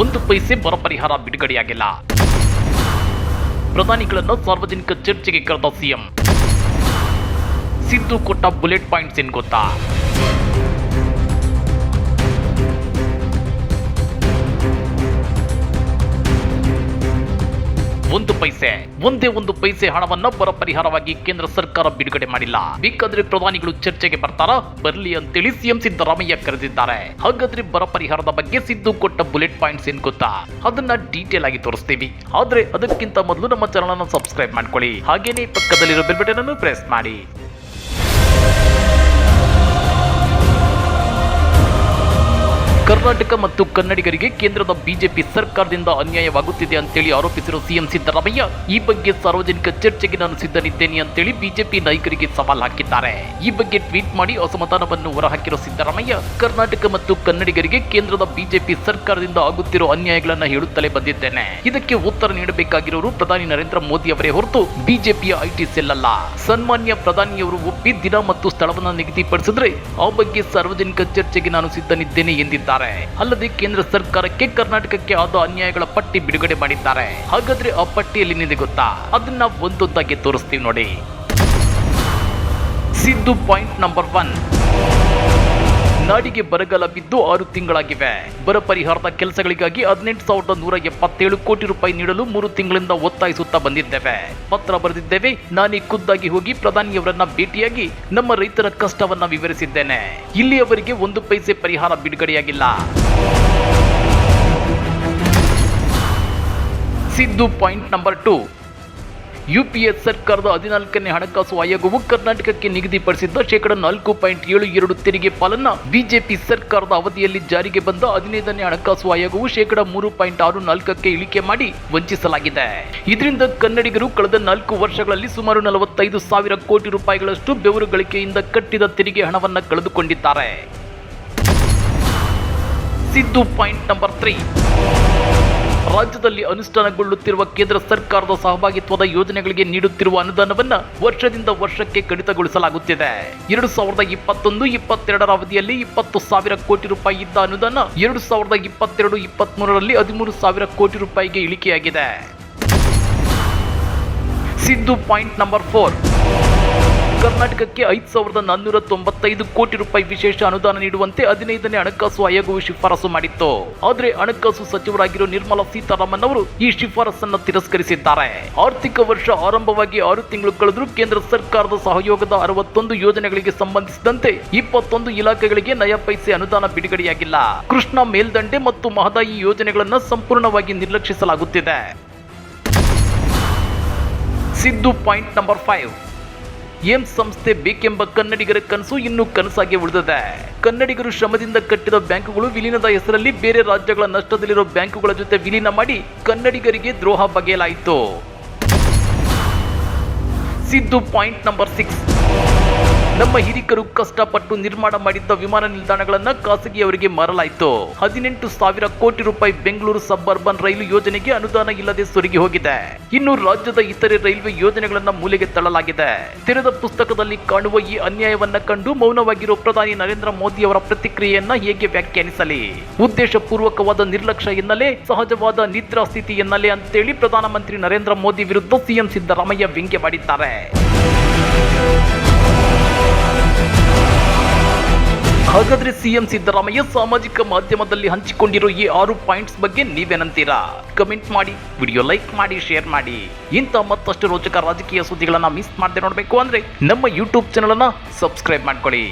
ಒಂದು ಪೈಸೆ ಬರ ಪರಿಹಾರ ಬಿಡುಗಡೆಯಾಗಿಲ್ಲ. ಪ್ರಧಾನಿಗಳನ್ನು ಸಾರ್ವಜನಿಕ ಚರ್ಚೆಗೆ ಕರೆದ ಸಿಎಂ. ಸಿದ್ದು ಕೊಟ್ಟ ಬುಲೆಟ್ ಪಾಯಿಂಟ್ಸ್ ಏನ್ ಗೊತ್ತಾ? ಒಂದು ಪೈಸೆ, ಒಂದೇ ಒಂದು ಪೈಸೆ ಹಣವನ್ನ ಬರ ಪರಿಹಾರವಾಗಿ ಕೇಂದ್ರ ಸರ್ಕಾರ ಬಿಡುಗಡೆ ಮಾಡಿಲ್ಲ. ಬೇಕಾದ್ರೆ ಪ್ರಧಾನಿಗಳು ಚರ್ಚೆಗೆ ಬರ್ತಾರಾ? ಬರ್ಲಿ ಅಂತೇಳಿ ಸಿಎಂ ಸಿದ್ದರಾಮಯ್ಯ ಕರೆದಿದ್ದಾರೆ. ಹಾಗಾದ್ರೆ ಬರ ಪರಿಹಾರದ ಬಗ್ಗೆ ಸಿದ್ದು ಕೊಟ್ಟ ಬುಲೆಟ್ ಪಾಯಿಂಟ್ಸ್ ಏನ್ ಗೊತ್ತಾ? ಅದನ್ನ ಡೀಟೇಲ್ ಆಗಿ ತೋರಿಸ್ತೀವಿ. ಆದ್ರೆ ಅದಕ್ಕಿಂತ ಮೊದಲು ನಮ್ಮ ಚಾನಲ್ ಅನ್ನು ಸಬ್ಸ್ಕ್ರೈಬ್ ಮಾಡ್ಕೊಳ್ಳಿ. ಹಾಗೇನೇ ಪಕ್ಕದಲ್ಲಿರೋ ಬೆಲ್ ಬಟನ್ ಅನ್ನು ಪ್ರೆಸ್ ಮಾಡಿ. ಕರ್ನಾಟಕ ಮತ್ತು ಕನ್ನಡಿಗರಿಗೆ ಕೇಂದ್ರದ ಬಿಜೆಪಿ ಸರ್ಕಾರದಿಂದ ಅನ್ಯಾಯವಾಗುತ್ತಿದೆ ಅಂತೇಳಿ ಆರೋಪಿಸಿರುವ ಸಿಎಂ ಸಿದ್ದರಾಮಯ್ಯ, ಈ ಬಗ್ಗೆ ಸಾರ್ವಜನಿಕ ಚರ್ಚೆಗೆ ನಾನು ಸಿದ್ಧನಿದ್ದೇನೆ ಅಂತೇಳಿ ಬಿಜೆಪಿ ನಾಯಕರಿಗೆ ಸವಾಲ್ ಹಾಕಿದ್ದಾರೆ. ಈ ಬಗ್ಗೆ ಟ್ವೀಟ್ ಮಾಡಿ ಅಸಮಾಧಾನವನ್ನು ಹೊರಹಾಕಿರೋ ಸಿದ್ದರಾಮಯ್ಯ, ಕರ್ನಾಟಕ ಮತ್ತು ಕನ್ನಡಿಗರಿಗೆ ಕೇಂದ್ರದ ಬಿಜೆಪಿ ಸರ್ಕಾರದಿಂದ ಆಗುತ್ತಿರೋ ಅನ್ಯಾಯಗಳನ್ನು ಹೇಳುತ್ತಲೇ ಬಂದಿದ್ದೇನೆ. ಇದಕ್ಕೆ ಉತ್ತರ ನೀಡಬೇಕಾಗಿರೋರು ಪ್ರಧಾನಿ ನರೇಂದ್ರ ಮೋದಿ ಅವರೇ ಹೊರತು ಬಿಜೆಪಿಯ ಐಟಿ ಸೆಲ್ ಅಲ್ಲ. ಸನ್ಮಾನ್ಯ ಪ್ರಧಾನಿಯವರು ಒಪ್ಪಿ ದಿನ ಮತ್ತು ಸ್ಥಳವನ್ನು ನಿಗದಿಪಡಿಸಿದ್ರೆ ಆ ಬಗ್ಗೆ ಸಾರ್ವಜನಿಕ ಚರ್ಚೆಗೆ ನಾನು ಸಿದ್ಧನಿದ್ದೇನೆ ಎಂದಿದ್ದಾರೆ. ಅಲ್ಲದೆ ಕೇಂದ್ರ ಸರ್ಕಾರಕ್ಕೆ ಕರ್ನಾಟಕಕ್ಕೆ ಆದ ಅನ್ಯಾಯಗಳ ಪಟ್ಟಿ ಬಿಡುಗಡೆ ಮಾಡಿದ್ದಾರೆ. ಹಾಗಾದ್ರೆ ಆ ಪಟ್ಟಿಯಲ್ಲಿ ನಿಮಗೆ ಗೊತ್ತಾ? ಅದನ್ನ ಒಂದೊಂದಾಗಿ ತೋರಿಸ್ತೀವಿ ನೋಡಿ. Siddu point number one. ನಾಡಿಗೆ ಬರಗಾಲ ಬಿದ್ದು ಆರು ತಿಂಗಳಾಗಿವೆ. ಬರ ಪರಿಹಾರದ ಕೆಲಸಗಳಿಗಾಗಿ ಹದಿನೆಂಟು ಸಾವಿರದ ನೂರ ಎಪ್ಪತ್ತೇಳು ಕೋಟಿ ರೂಪಾಯಿ ನೀಡಲು ಮೂರು ತಿಂಗಳಿಂದ ಒತ್ತಾಯಿಸುತ್ತಾ ಬಂದಿದ್ದೇವೆ. ಪತ್ರ ಬರೆದಿದ್ದೇವೆ, ನಾನೇ ಖುದ್ದಾಗಿ ಹೋಗಿ ಪ್ರಧಾನಿಯವರನ್ನ ಭೇಟಿಯಾಗಿ ನಮ್ಮ ರೈತರ ಕಷ್ಟವನ್ನ ವಿವರಿಸಿದ್ದೇನೆ. ಇಲ್ಲಿಯವರೆಗೆ ಒಂದು ಪೈಸೆ ಪರಿಹಾರ ಬಿಡುಗಡೆಯಾಗಿಲ್ಲ. Siddu point number two. UPA ಸರ್ಕಾರದ ಹದಿನಾಲ್ಕನೇ ಹಣಕಾಸು ಆಯೋಗವು ಕರ್ನಾಟಕಕ್ಕೆ ನಿಗದಿಪಡಿಸಿದ್ದ ಶೇಕಡ ನಾಲ್ಕು ಪಾಯಿಂಟ್ ಏಳು ಎರಡು ತೆರಿಗೆ ಪಾಲನ್ನ ಬಿಜೆಪಿ ಸರ್ಕಾರದ ಅವಧಿಯಲ್ಲಿ ಜಾರಿಗೆ ಬಂದ ಹದಿನೈದನೇ ಹಣಕಾಸು ಆಯೋಗವು ಶೇಕಡ ಮೂರು ಪಾಯಿಂಟ್ ಆರು ನಾಲ್ಕಕ್ಕೆ ಇಳಿಕೆ ಮಾಡಿ ವಂಚಿಸಲಾಗಿದೆ. ಇದರಿಂದ ಕನ್ನಡಿಗರು ಕಳೆದ ನಾಲ್ಕು ವರ್ಷಗಳಲ್ಲಿ ಸುಮಾರು ನಲವತ್ತೈದು ಸಾವಿರ ಕೋಟಿ ರೂಪಾಯಿಗಳಷ್ಟು ಬೆವರು ಗಳಿಕೆಯಿಂದ ಕಟ್ಟಿದ ತೆರಿಗೆ ಹಣವನ್ನು ಕಳೆದುಕೊಂಡಿದ್ದಾರೆ. Siddu point number three. ರಾಜ್ಯದಲ್ಲಿ ಅನುಷ್ಠಾನಗೊಳ್ಳುತ್ತಿರುವ ಕೇಂದ್ರ ಸರ್ಕಾರದ ಸಹಭಾಗಿತ್ವದ ಯೋಜನೆಗಳಿಗೆ ನೀಡುತ್ತಿರುವ ಅನುದಾನವನ್ನು ವರ್ಷದಿಂದ ವರ್ಷಕ್ಕೆ ಕಡಿತಗೊಳಿಸಲಾಗುತ್ತಿದೆ. ಎರಡು ಸಾವಿರದ ಇಪ್ಪತ್ತೊಂದು ಇಪ್ಪತ್ತೆರಡರ ಅವಧಿಯಲ್ಲಿ ಇಪ್ಪತ್ತು ಸಾವಿರ ಕೋಟಿ ರೂಪಾಯಿ ಇದ್ದ ಅನುದಾನ ಎರಡು ಸಾವಿರದ ಇಪ್ಪತ್ತೆರಡು ಇಪ್ಪತ್ಮೂರರಲ್ಲಿ ಹದಿಮೂರು ಸಾವಿರ ಕೋಟಿ ರೂಪಾಯಿಗೆ ಇಳಿಕೆಯಾಗಿದೆ. Siddu point number four. ಕರ್ನಾಟಕಕ್ಕೆ ಐದು ಸಾವಿರದ ನಾನ್ನೂರ ತೊಂಬತ್ತೈದು ಕೋಟಿ ರೂಪಾಯಿ ವಿಶೇಷ ಅನುದಾನ ನೀಡುವಂತೆ ಹದಿನೈದನೇ ಹಣಕಾಸು ಆಯೋಗವು ಶಿಫಾರಸು ಮಾಡಿತ್ತು. ಆದರೆ ಹಣಕಾಸು ಸಚಿವರಾಗಿರೋ ನಿರ್ಮಲಾ ಸೀತಾರಾಮನ್ ಅವರು ಈ ಶಿಫಾರಸನ್ನು ತಿರಸ್ಕರಿಸಿದ್ದಾರೆ. ಆರ್ಥಿಕ ವರ್ಷ ಆರಂಭವಾಗಿ ಆರು ತಿಂಗಳು ಕಳೆದರೂ ಕೇಂದ್ರ ಸರ್ಕಾರದ ಸಹಯೋಗದ ಅರವತ್ತೊಂದು ಯೋಜನೆಗಳಿಗೆ ಸಂಬಂಧಿಸಿದಂತೆ ಇಪ್ಪತ್ತೊಂದು ಇಲಾಖೆಗಳಿಗೆ ನಯ ಪೈಸೆ ಅನುದಾನ ಬಿಡುಗಡೆಯಾಗಿಲ್ಲ. ಕೃಷ್ಣ ಮೇಲ್ದಂಡೆ ಮತ್ತು ಮಹದಾಯಿ ಯೋಜನೆಗಳನ್ನು ಸಂಪೂರ್ಣವಾಗಿ ನಿರ್ಲಕ್ಷಿಸಲಾಗುತ್ತಿದೆ. Siddu point number five. AIIMS ಸಂಸ್ಥೆ ಬೇಕೆಂಬ ಕನ್ನಡಿಗರ ಕನಸು ಇನ್ನೂ ಕನಸಾಗಿ ಉಳಿದಿದೆ. ಕನ್ನಡಿಗರು ಶ್ರಮದಿಂದ ಕಟ್ಟಿದ ಬ್ಯಾಂಕುಗಳು ವಿಲೀನದ ಹೆಸರಲ್ಲಿ ಬೇರೆ ರಾಜ್ಯಗಳ ನಷ್ಟದಲ್ಲಿರೋ ಬ್ಯಾಂಕುಗಳ ಜೊತೆ ವಿಲೀನ ಮಾಡಿ ಕನ್ನಡಿಗರಿಗೆ ದ್ರೋಹ ಬಗೆಯಲಾಯಿತು. Siddu point number six. ನಮ್ಮ ಹಿರಿಕರು ಕಷ್ಟಪಟ್ಟು ನಿರ್ಮಾಣ ಮಾಡಿದ್ದ ವಿಮಾನ ನಿಲ್ದಾಣಗಳನ್ನು ಖಾಸಗಿಯವರಿಗೆ ಮಾರಲಾಯಿತು. ಹದಿನೆಂಟು ಸಾವಿರ ಕೋಟಿ ರೂಪಾಯಿ ಬೆಂಗಳೂರು ಸಬ್ ಅರ್ಬನ್ ರೈಲು ಯೋಜನೆಗೆ ಅನುದಾನ ಇಲ್ಲದೆ ಸೊರಗಿ ಹೋಗಿದೆ. ಇನ್ನು ರಾಜ್ಯದ ಇತರೆ ರೈಲ್ವೆ ಯೋಜನೆಗಳನ್ನ ಮೂಲೆಗೆ ತಳ್ಳಲಾಗಿದೆ. ತೆರೆದ ಪುಸ್ತಕದಲ್ಲಿ ಕಾಣುವ ಈ ಅನ್ಯಾಯವನ್ನ ಕಂಡು ಮೌನವಾಗಿರುವ ಪ್ರಧಾನಿ ನರೇಂದ್ರ ಮೋದಿ ಅವರ ಪ್ರತಿಕ್ರಿಯೆಯನ್ನ ಹೇಗೆ ವ್ಯಾಖ್ಯಾನಿಸಲಿ? ಉದ್ದೇಶಪೂರ್ವಕವಾದ ನಿರ್ಲಕ್ಷ್ಯ ಎನ್ನಲೇ, ಸಹಜವಾದ ನಿದ್ರಾ ಸ್ಥಿತಿ ಎನ್ನಲೇ ಅಂತೇಳಿ ಪ್ರಧಾನಮಂತ್ರಿ ನರೇಂದ್ರ ಮೋದಿ ವಿರುದ್ಧ ಸಿಎಂ ಸಿದ್ದರಾಮಯ್ಯ ವ್ಯಂಗ್ಯ ಮಾಡಿದ್ದಾರೆ ಹಾಗಾದ್ರೆ ಸಿಎಂ ಸಿದ್ದರಾಮಯ್ಯ ಸಾಮಾಜಿಕ ಮಾಧ್ಯಮದಲ್ಲಿ ಹಂಚಿಕೊಂಡಿರೋ ಈ ಆರು ಪಾಯಿಂಟ್ಸ್ ಬಗ್ಗೆ ನೀವೇನಂತೀರಾ? ಕಮೆಂಟ್ ಮಾಡಿ, ವಿಡಿಯೋ ಲೈಕ್ ಮಾಡಿ, ಶೇರ್ ಮಾಡಿ. ಇಂಥ ಮತ್ತಷ್ಟು ರೋಚಕ ರಾಜಕೀಯ ಸುದ್ದಿಗಳನ್ನ ಮಿಸ್ ಮಾಡದೆ ನೋಡಬೇಕು ಅಂದ್ರೆ ನಮ್ಮ ಯೂಟ್ಯೂಬ್ ಚಾನಲ್ ಅನ್ನ ಸಬ್ಸ್ಕ್ರೈಬ್ ಮಾಡ್ಕೊಳ್ಳಿ.